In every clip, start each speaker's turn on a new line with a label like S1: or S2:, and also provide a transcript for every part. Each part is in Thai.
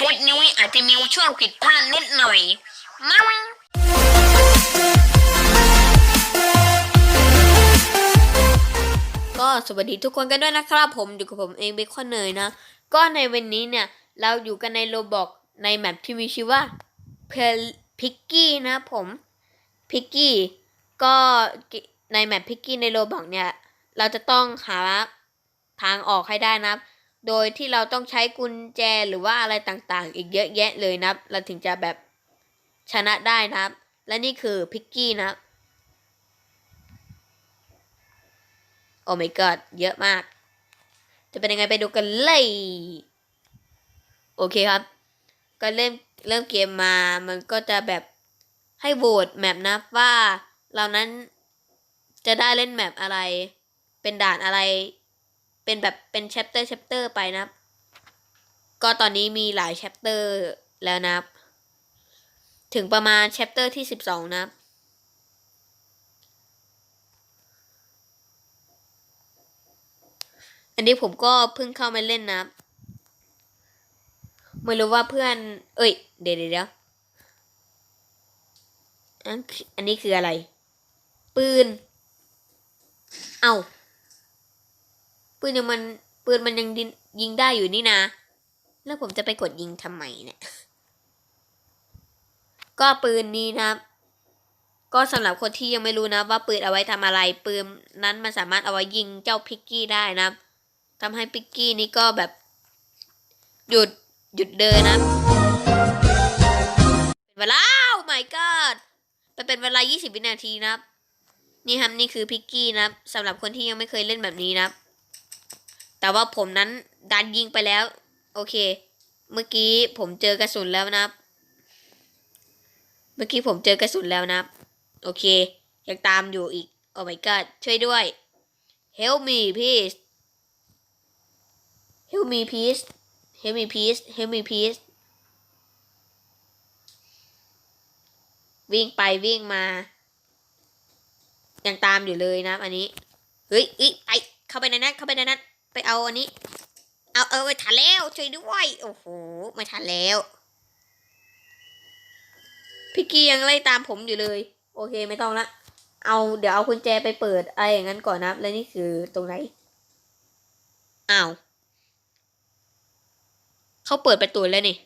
S1: ชุดนี้อาจจะมีช่วงผิดพลาดนิดหน่อยมั้ง
S2: ก็สวัสดีทุกคนกันด้วยนะครับผมอยู่กับผมเองเบคอนเนยนะ ก็ในวันนี้เนี่ยเราอยู่กันในโรบอกในแมปที่มีชื่อว่าเพลพิกกี้นะผมพิกกี้ก็ในแมปพิกกี้ในโรบอกเนี่ย เราจะต้องหาทางออกให้ได้นะครับ โดยที่เราต้องใช้กุญแจหรือว่าอะไรต่างๆ อีกเยอะแยะเลยนะเราถึงจะแบบชนะได้นะครับและนี่คือพิกกี้นะโอ้ my god เยอะมาก จะเป็นยังไงไปดูกันเลย โอเคครับ ก็เริ่มเริ่มเกมมา มันก็จะแบบให้โหวตแมปนะว่าเรานั้นจะได้เล่นแมปอะไร เป็นด่านอะไร เป็นแบบเป็นแชปเตอร์แชปเตอร์ไปนะ ก็ตอนนี้มีหลายแชปเตอร์แล้วนะ ถึงประมาณแชปเตอร์ที่สิบสองนะอันนี้ผมก็เพิ่งเข้ามาเล่นนะ ไม่รู้ว่าเพื่อน เอ้ย เดี๋ยวเดี๋ยวอันอันนี้คืออะไร ปืน เอา ปืนยังมันปืนมันยังดินยิงได้อยู่นี่นะ แล้วผมจะไปกดยิงทำไมเนี่ย ก็ปืนนี้นะก็สำหรับคนที่ยังไม่รู้นะว่าปืนเอาไว้ทำอะไรปืนนั้นมันสามารถเอาไว้ยิงเจ้าพิกกี้ได้นะทำให้ปิกกี้นี่ก็แบบหยุดหยุดเดินนะเป็นเวลาโอ้ my god ไปเป็นเวลา 20 วินาทีนะนี่ครับนี่คือพิกกี้นะสำหรับคนที่ยังไม่เคยเล่นแบบนี้นะ แต่ว่าผมนั้นดันยิงไปแล้ว โอเค เมื่อกี้ผมเจอกระสุนแล้วนะครับ เมื่อกี้ผมเจอกระสุนแล้วนะครับ โอเค ยังตามอยู่อีก โอ้ my god ช่วยด้วย help me please Help me please Help me please Help me please วิ่งไปวิ่งมา ยังตามอยู่เลยนะอันนี้ เฮ้ยอ้ยไปเข้าไปในนั้นเข้าไปในนั้น ไปเอาอันนี้ เอาเออไม่ทันแล้วช่วยด้วย โอ้โหไม่ทันแล้ว พี่กี้ยังไล่ตามผมอยู่เลย โอเคไม่ต้องละเอาเดี๋ยวเอากุญแจไปเปิดอะไรอย่างนั้นก่อนนะแล้วนี่คือตรงไหนอ้าวเขาเปิดประตูแล้วนี่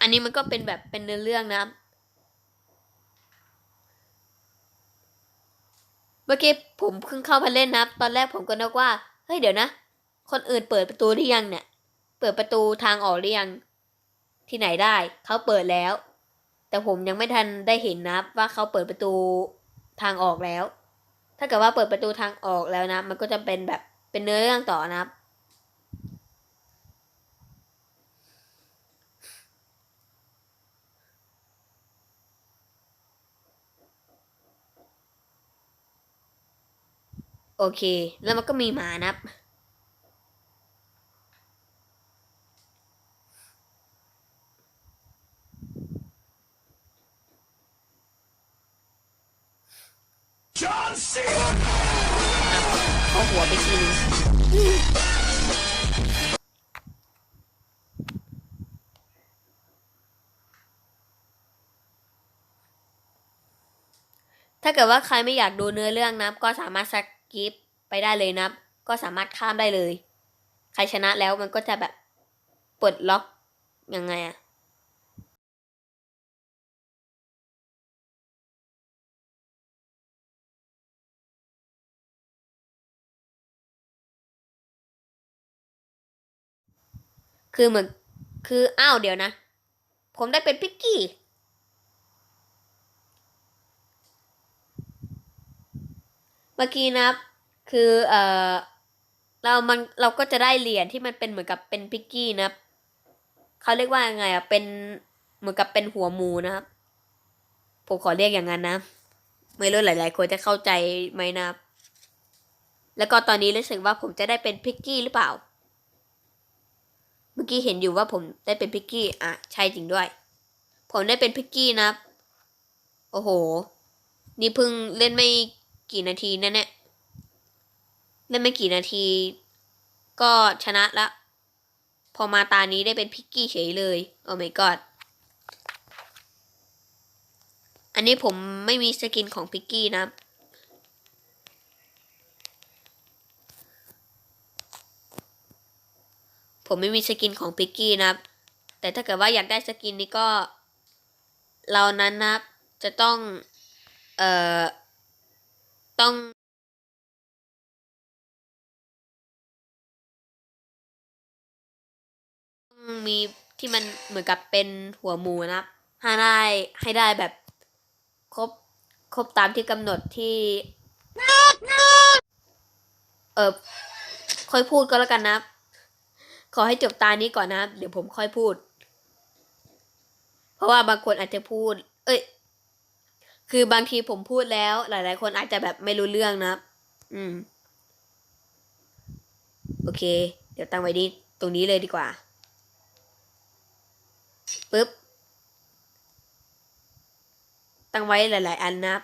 S2: อันนี้มันก็เป็นแบบเป็นเนื้อเรื่องนะครับ เมื่อกี้ผมเพิ่งเข้ามาเล่นนะครับ ตอนแรกผมก็นึกว่า เฮ้ยเดี๋ยวนะ คนอื่นเปิดประตูหรือยังเนี่ย เปิดประตูทางออกหรือยัง ที่ไหนได้ เขาเปิดแล้ว แต่ผมยังไม่ทันได้เห็นนะครับว่าเขาเปิดประตูทางออกแล้ว ถ้าเกิดว่าเปิดประตูทางออกแล้วนะ มันก็จะเป็นแบบเป็นเนื้อเรื่องต่อนะครับ โอเค แล้วมันก็มีหมานะครับ
S3: John Cena!
S2: เอาหัวไปทีนึงถ้าเกิดว่าใครไม่อยากดูเนื้อเรื่องนะครับก็สามารถสกิ ปไปได้เลยนะก็สามารถข้ามได้เลย ใครชนะแล้วมันก็จะแบบปลดล็อกยังไงอะคือเหมือนคืออ้าวเดี๋ยวนะ ผมได้เป็นพิกกี้ มื่อกี้นะครับคือเออเรามันเราก็จะได้เหรียญที่มันเป็นเหมือนกับเป็นพิกกี้นะเขาเรียกว่ายังไงอะเป็นเหมือนกับเป็นหัวหมูนะครับ ผมขอเรียกอย่างนั้นนะ ไม่รู้หลาย ๆ คนจะเข้าใจไหมนะแล้วก็ตอนนี้รู้สึกว่าผมจะได้เป็นพิกกี้หรือเปล่า เมื่อกี้เห็นอยู่ว่าผมได้เป็นพิกกี้อะใช่จริงด้วย ผมได้เป็นพิกกี้นะ โอ้โห นี่เพิ่งเล่นไม่ กี่นาทีนั่นแหละเล่นไม่กี่นาที ก็ชนะละ พอมาตานี้ได้เป็นพิกกี้เฉยเลย โอ้ my god อันนี้ผมไม่มีสกินของพิกกี้นะผมไม่มีสกินของพิกกี้นะครับ แต่ถ้าเกิดว่าอยากได้สกินนี้ก็ เรานั้นนะจะต้อง เอ่อ ต้องต้องมีที่มันเหมือนกับเป็นหัวหมูนะครับให้ได้ให้ได้แบบครบครบตามที่กำหนดที่ เออค่อยพูดก็แล้วกันนะ ขอให้จบตานี้ก่อนนะ เดี๋ยวผมค่อยพูด เพราะว่าบางคนอาจจะพูด เอ้ย คือบางทีผมพูดแล้ว หลาย ๆ คนอาจจะแบบไม่รู้เรื่องนะครับ อืม โอเค เดี๋ยวตั้งไว้ดีตรงนี้เลยดีกว่าปึ๊บ ตั้งไว้หลาย ๆ อันนะครับ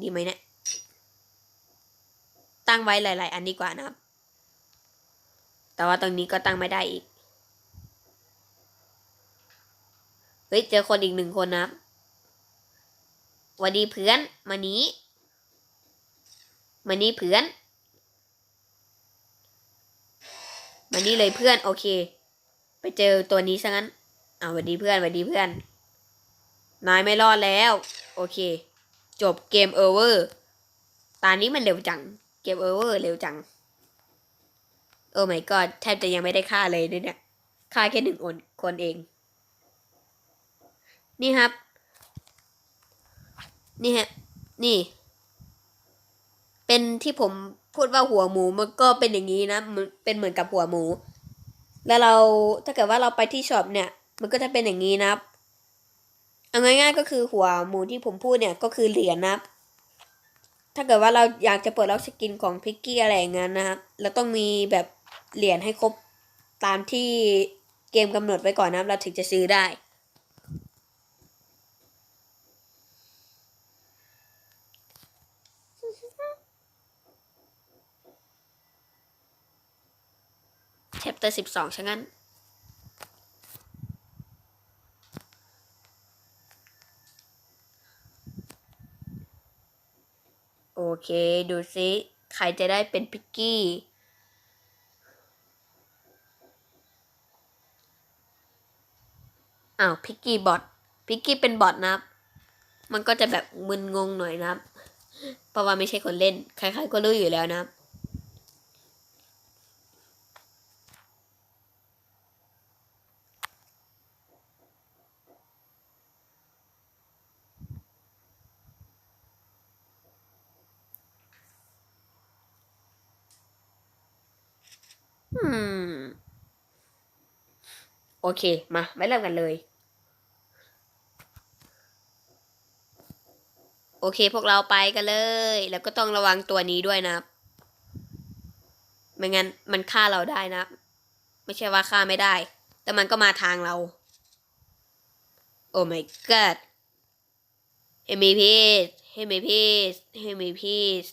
S2: ดีไหมเนี่ย ตั้งไว้หลาย ๆ อันดีกว่านะครับ แต่ว่าตรงนี้ก็ตั้งไม่ได้อีก เฮ้ย เจอคนอีกหนึ่งคนนะครับ วัสดีเพื่อนมานี้มานี้เพื่อนมานี่เลยเพื่อนโอเค ไปเจอตัวนี้ซะงั้นอ่าวัสดีเพื่อนวัสดีเพื่อน นายไม่รอดแล้ว โอเค จบเกมโอเวอร์ตอนนี้มันเร็วจัง เกมโอเวอร์เร็วจัง โอ้ my god แทบจะยังไม่ได้ฆ่าเลยเนี่ยฆ่าแค่หนึ่งคนคนเอง นี่ครับ นี่ฮะ นี่ เป็นที่ผมพูดว่าหัวหมูมันก็เป็นอย่างนี้นะมันเป็นเหมือนกับหัวหมู แล้วเราถ้าเกิดว่าเราไปที่ช็อปเนี่ย มันก็จะเป็นอย่างนี้นะครับเอาง่ายๆก็คือหัวหมูที่ผมพูดเนี่ยก็คือเหรียญนะครับ ถ้าเกิดว่าเราอยากจะเปิดล็อกสกินของพิกกี้อะไรอย่างนั้นนะครับเราต้องมีแบบเหรียญให้ครบตามที่เกมกำหนดไว้ก่อนนะครับ เราถึงจะซื้อได้ แชปเตอร์สิบสองช่างนั้น โอเค ดูซิใครจะได้เป็นพิกกี้ อ้าว พิกกี้บอทพิกกี้เป็นบอทนะครับ มันก็จะแบบมึนงงหน่อยนะครับ เพราะว่าไม่ใช่คนเล่น ใครๆก็รู้อยู่แล้วนะครับ โอเค มาไม่เริ่มกันเลย โอเค พวกเราไปกันเลย แล้วก็ต้องระวังตัวนี้ด้วยนะไม่งั้นมันฆ่าเราได้นะ ไม่ใช่ว่าฆ่าไม่ได้ แต่มันก็มาทางเรา โอ้ my god เฮมีพีสเฮมีพีสเฮมีพีส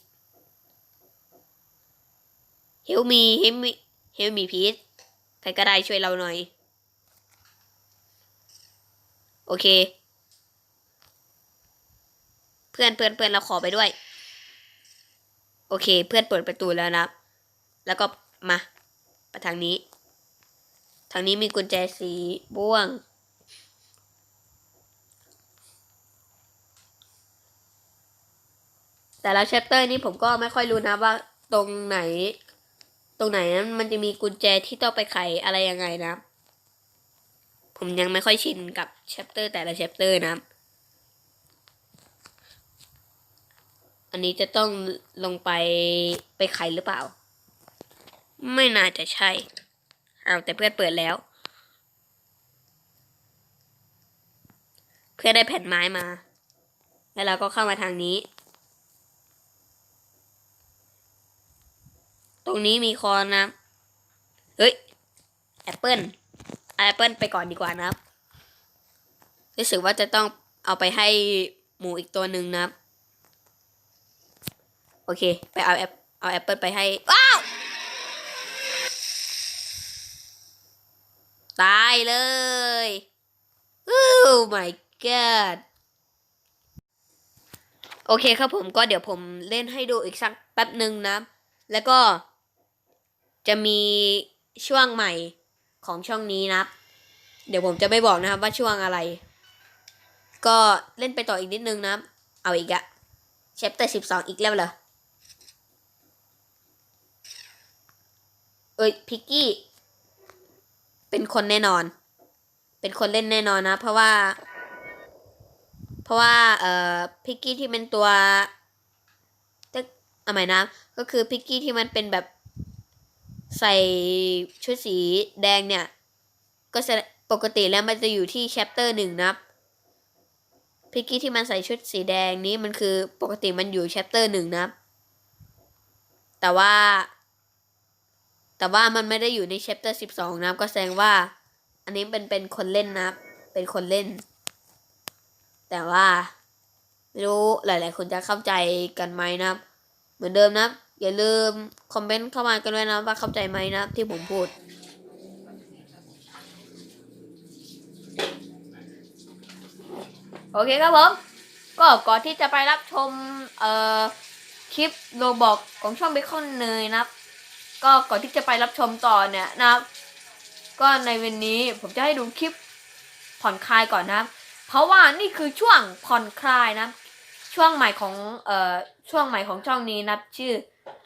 S2: เฮลมี เฮลมีพีสใครก็ได้ช่วยเราหน่อย โอเค เพื่อนเพื่อนเพื่อนเราขอไปด้วย โอเค เพื่อนเปิดประตูแล้วนะ แล้วก็มาไปทางนี้ ทางนี้มีกุญแจสีม่วง แต่ละแชปเตอร์นี้ผมก็ไม่ค่อยรู้นะว่าตรงไหน ตรงไหนนั้นมันจะมีกุญแจที่ต้องไปไขอะไรยังไงนะผมยังไม่ค่อยชินกับแชปเตอร์แต่ละแชปเตอร์นะอันนี้จะต้องลงไปไปไขหรือเปล่า ไม่น่าจะใช่ เอาแต่เพื่อนเปิดแล้ว เพื่อนได้แผ่นไม้มา แล้วเราก็เข้ามาทางนี้ รงนี้มีคอนนะเฮ้ยแอปเปิลแอปเปิลไปก่อนดีกว่านะครับ รู้สึกว่าจะต้องเอาไปให้หมูอีกตัวหนึ่งนะครับ โอเค ไปเอาแอปเอาแอปเปิลไปให้ ว้าว ตายเลยโอ้ my god โอเคครับผมก็เดี๋ยวผมเล่นให้ดูอีกสักแป๊บหนึ่งนะ แล้วก็ จะมีช่วงใหม่ของช่องนี้นะครับ เดี๋ยวผมจะไม่บอกนะครับว่าช่วงอะไร ก็เล่นไปต่ออีกนิดนึงนะครับ เอาอีกอะเชปเตอร์สิบสองอีกแล้วเหรอ เอ้ยพิกกี้ เป็นคนแน่นอน เป็นคนเล่นแน่นอนนะ เพราะว่า เพราะว่า เอ่อพิกกี้ที่เป็นตัวจะเอาใหม่นะ ก็คือพิกกี้ที่มันเป็นแบบ ใส่ชุดสีแดงเนี่ย ก็จะปกติแล้วมันจะอยู่ที่ chapter หนึ่งนับพิกกี้ที่มันใส่ชุดสีแดงนี้มันคือปกติมันอยู่ chapter หนึ่งนับแต่ว่า แต่ว่ามันไม่ได้อยู่ใน chapter สิบสองนับก็แสดงว่า อันนี้เป็นเป็นคนเล่นนับเป็นคนเล่น แต่ว่าไม่รู้หลาย ๆ คนจะเข้าใจกันไหมนับเหมือนเดิมนับ อย่าลืมคอมเมนต์เข้ามากันด้วยนะว่าเข้าใจไหมนะที่ผมพูด โอเคครับผม ก็ก่อนที่จะไปรับชม เอ่อ คลิปโลบอกของช่องเบคอนเนยนะครับ ก็ก่อนที่จะไปรับชมต่อเนี่ยนะครับ ก็ในวันนี้ผมจะให้ดูคลิปผ่อนคลายก่อนนะครับ เพราะว่านี่คือช่วงผ่อนคลายนะช่วงใหม่ของเอ่อช่วงใหม่ของช่องนี้นะชื่อ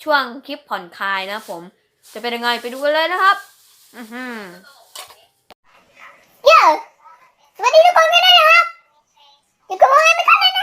S2: ช่วงคลิปผ่อนคลายนะผม จะเป็นยังไงไปดูกันเลยนะครับ อือหือ
S4: เย้สวัสดีทุกคนกันนะครับอยู่กับผมเองเป็นคนเลยนะ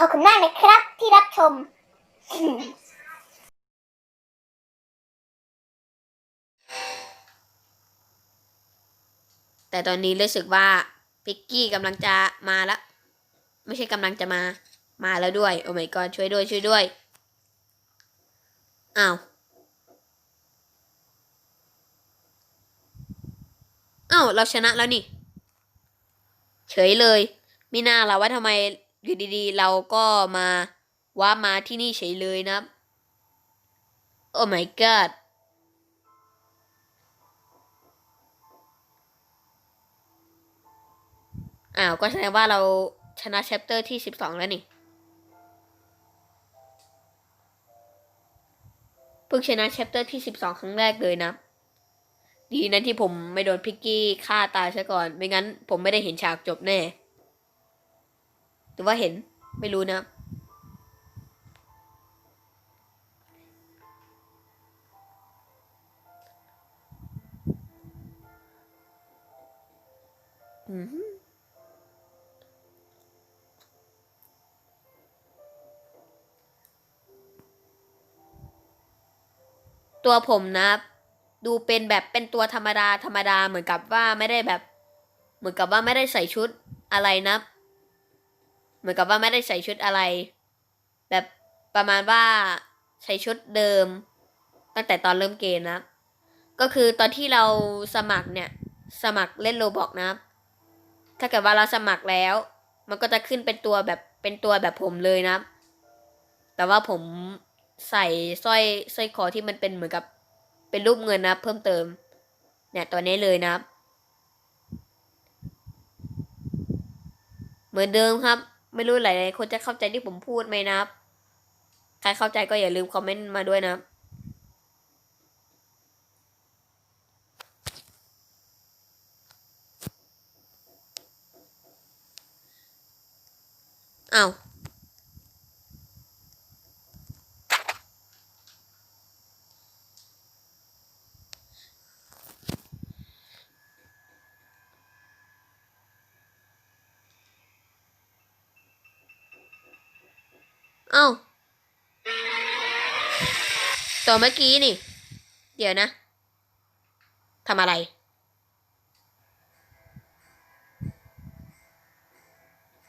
S4: ขอบคุณมากนะครับที่รับชม
S2: แต่ตอนนี้รู้สึกว่าพิกกี้กำลังจะมาแล้วไม่ใช่กำลังจะมา มาแล้วด้วย โอ้ my god ช่วยด้วย ช่วยด้วย อ้าว อ้าว เราชนะแล้วนี่ เฉยเลย มีน่าเละว่าทำไม อยู่ดีๆ เราก็มาว่ามาที่นี่เฉยเลยนะโอ้ my god อ้าว ก็แสดงว่าเราชนะแชปเตอร์ที่สิบสองแล้วนี่เพิ่งชนะแชปเตอร์ที่สิบสองครั้งแรกเลยนะ ดีนะที่ผมไม่โดนพิกกี้ฆ่าตายซะก่อน ไม่งั้นผมไม่ได้เห็นฉากจบแน่ รือว่าเห็นไม่รู้นะอืมตัวผมนะดูเป็นแบบเป็นตัวธรรมดาธรรมดาเหมือนกับว่าไม่ได้แบบ เหมือนกับว่าไม่ได้ใส่ชุดอะไรนะ เหมือนกับว่าไม่ได้ใส่ชุดอะไร แบบประมาณว่าใส่ชุดเดิม ตั้งแต่ตอนเริ่มเกมนะ ก็คือตอนที่เราสมัครเนี่ย สมัครเล่นโลบอกนะ ถ้าเกิดว่าเราสมัครแล้ว มันก็จะขึ้นเป็นตัวแบบเป็นตัวแบบผมเลยนะ แต่ว่าผมใส่สร้อยสร้อยคอที่มันเป็นเหมือนกับเป็นรูปเงินนะ เพิ่มเติม เนี่ยตัวนี้เลยนะ เหมือนเดิมครับ ไม่รู้หลายๆคนจะเข้าใจที่ผมพูดไหมนะครับ ใครเข้าใจก็อย่าลืมคอมเมนต์มาด้วยนะครับอ้าว เอ้า ตัวเมื่อกี้นี่ เดี๋ยวนะทำอะไร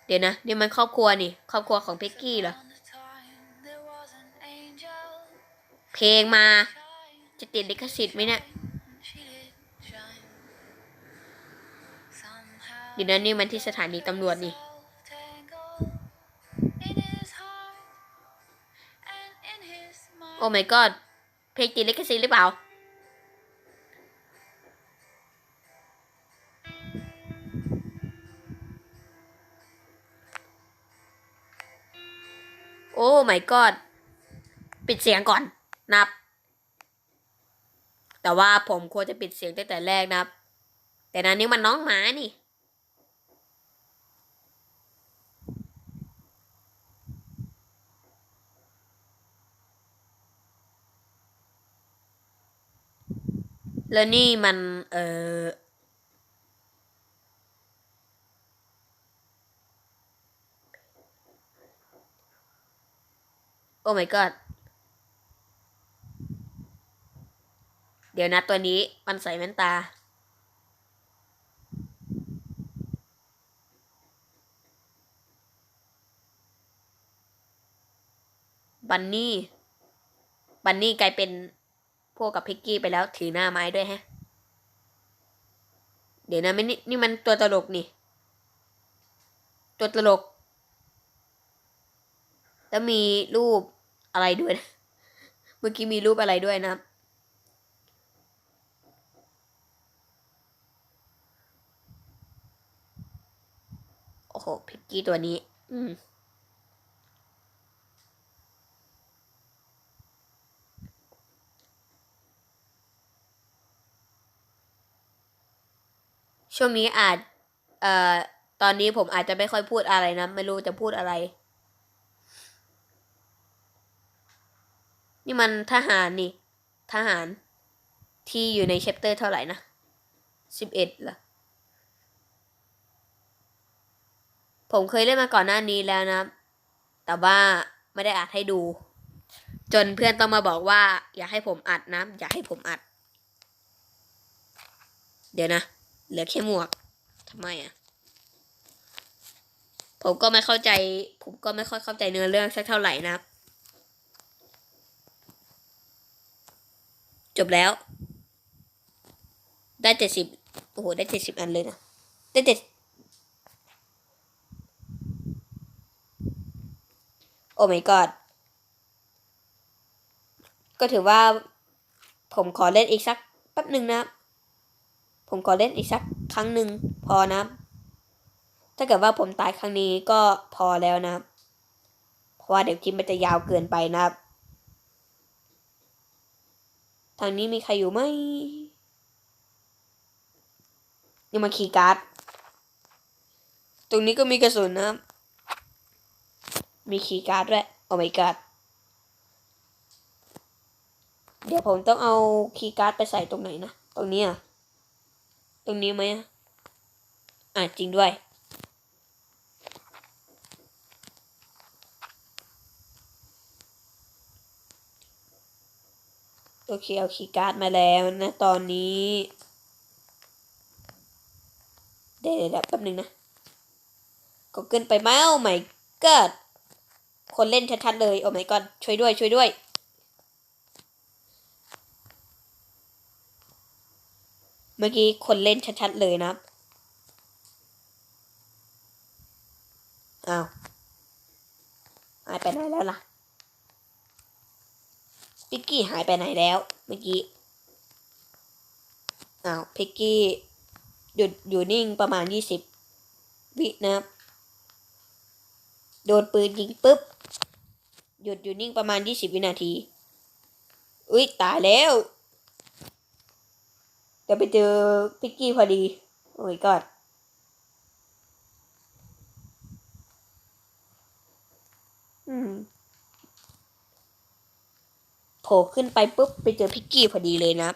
S2: เดี๋ยวนะนี่มันครอบครัวนี่ ครอบครัวของเพ็กกี้เหรอ เพลงมา จะติดลิขสิทธิ์ไหมเนี่ยเดี๋ยวนะนี่มันที่สถานีตำรวจนี่โอ้ my god เพลงติดลิขสิทธิ์หรือเปล่า โอ้ my god ปิดเสียงก่อนนับ แต่ว่าผมควรจะปิดเสียงตั้งแต่แรกนะครับ แต่นั้นนี่มันน้องหมานี่ แล้วนี่มัน เออโอ้ my god เดี๋ยวนะตัวนี้มันใส่แว่นตา บันนี่ บันนี่กลายเป็น พวกกับพิกกี้ไปแล้วถือหน้าไม้ด้วยแฮะ เดี๋ยวนะไม่นี่นี่มันตัวตลกนี่ ตัวตลก แล้วมีรูปอะไรด้วยนะเมื่อกี้มีรูปอะไรด้วยนะโอ้โหพิกกี้ตัวนี้ อืม ช่วงนี้อาจ เอ่อ ตอนนี้ผมอาจจะไม่ค่อยพูดอะไรนะ ไม่รู้จะพูดอะไร นี่มันทหารนี่ ทหาร ที่อยู่ในเชปเตอร์เท่าไหร่นะสิบเอ็ดเหรอ ผมเคยเล่นมาก่อนหน้านี้แล้วนะ แต่ว่าไม่ได้อัดให้ดู จนเพื่อนต้องมาบอกว่า อยากให้ผมอัดนะ อยากให้ผมอัด เดี๋ยวนะ เหลือแค่หมวกทำไมอะ ผมก็ไม่เข้าใจ ผมก็ไม่ค่อยเข้าใจเนื้อเรื่องสักเท่าไหร่นะครับ จบแล้ว ได้เจ็ดสิบโอ้โห ได้เจ็ดสิบอันเลยนะ ได้เจ็ดโอ้ my god ก็ถือว่าผมขอเล่นอีกสักแป๊บหนึ่งนะครับ ผมขอเล่นอีกสักครั้งหนึ่งพอนะ ถ้าเกิดว่าผมตายครั้งนี้ก็พอแล้วนะ เพราะว่าเดี๋ยวคลิปมันจะยาวเกินไปนะครับ ทางนี้มีใครอยู่ไหมนี่มาคีย์การ์ด ตรงนี้ก็มีกระสุนนะครับ มีคีย์การ์ดด้วย โอ้ my god เดี๋ยวผมต้องเอาคีย์การ์ดไปใส่ตรงไหนนะ ตรงนี้อะ รงนี้ไหมอะจริงด้วยโอเคเอาคีย์การ์ดมาแล้วนะตอนนี้เดี๋ยวเดี๋ยวแป๊บหนึงนะก็เกินไปไหมโอ้ my god คนเล่นชัดๆเลยโอ้ my god ช่วยด้วยช่วยด้วย เมื่อกี้คนเล่นชัดๆเลยนะครับ อ้าวหายไปไหนแล้วล่ะ พิกกี้หายไปไหนแล้ว เมื่อกี้ อ้าวพิกกี้หยุดอยู่นิ่งประมาณยี่สิบวินะครับ โดนปืนยิงปุ๊บ หยุดอยู่นิ่งประมาณยี่สิบวินาที อุ้ยตายแล้ว ดี๋ยวไปเจอพิกกี้พอดี โอ้ยกอดอืมโผล่ขึ้นไปปุ๊บ ไปเจอพิกกี้พอดีเลยนะ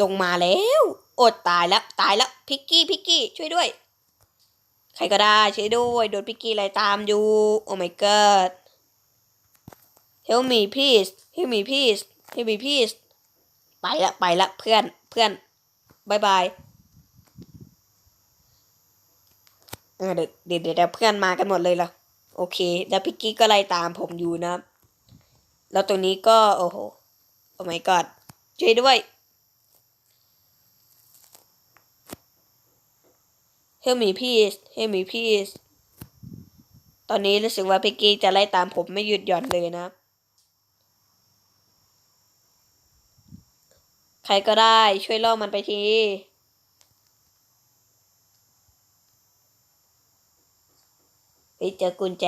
S2: ลงมาแล้ว อดตายแล้ว ตายแล้ว พิกกี้ พิกกี้ ช่วยด้วย ครก็ได้ช่วยด้วย โดนพิกกี้ไล่ตามอยู่ โอ้ my god help me please help me please help me please ไปละไปละเพื่อนเพื่อนบายบายเดี๋ยวเดี๋ยวเดี๋ยวเพื่อนมากันหมดเลยล่ะ โอเค แล้วพิกกี้ก็ไล่ตามผมอยู่นะ แล้วตรงนี้ก็ โอ้โห โอ้ my god ช่วยด้วย Help me please Help me please ตอนนี้รู้สึกว่าพิกกี้จะไล่ตามผมไม่หยุดหย่อนเลยนะ ใครก็ได้ช่วยล่อมันไปทีไปเจอกุญแจ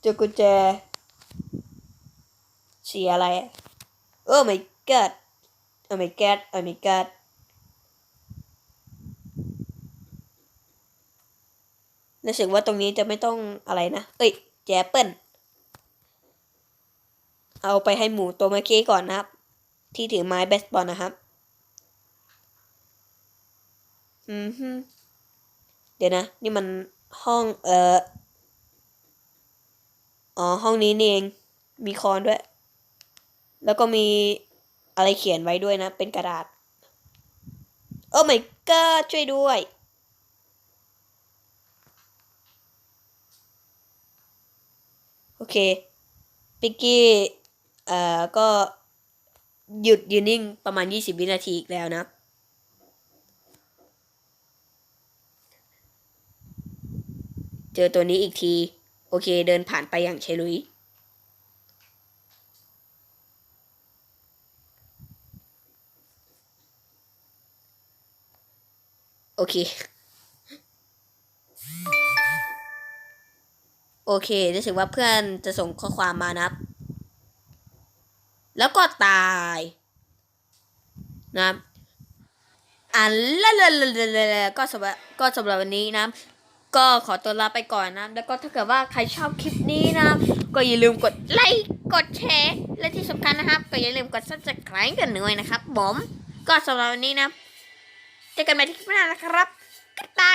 S2: เจอกุญแจเสียอะไรอะ Oh my god Oh my god Oh my god รู้สึกว่าตรงนี้จะไม่ต้องอะไรนะ เอ้ย แจเปิลเอาไปให้หมูตัวเมื่อกี้ก่อนนะครับ ที่ถือไม้เบสบอลนะครับ อืมเดี๋ยวนะ นี่มันห้องเอ่อ อ๋อ ห้องนี้นี่เอง มีคอนด้วย แล้วก็มีอะไรเขียนไว้ด้วยนะ เป็นกระดาษ โอ้ my god ช่วยด้วย โอ เค ปิกกี้ เอ่อ ก็หยุดยืนนิ่งประมาณ 20 วินาทีอีกแล้วนะ เจอตัวนี้อีกที โอเค เดินผ่านไปอย่างเฉลุย โอเค โอเครู้สึกว่าเพื่อนจะส่งข้อความมานะครับ แล้วก็ตายนะครับอ่านละละละละละละก็สำหรับก็สำหรับวันนี้นะครับก็ขอตัวลาไปก่อนนะครับแล้วก็ถ้าเกิดว่าใครชอบคลิปนี้นะครับก็อย่าลืมกดไลค์กดแชร์ และที่สำคัญนะครับ ก็อย่าลืมกด subscribe กันด้วยนะครับผมก็สำหรับวันนี้นะครับเจอกันใหม่ที่คลิปหน้านะครับก็ตาย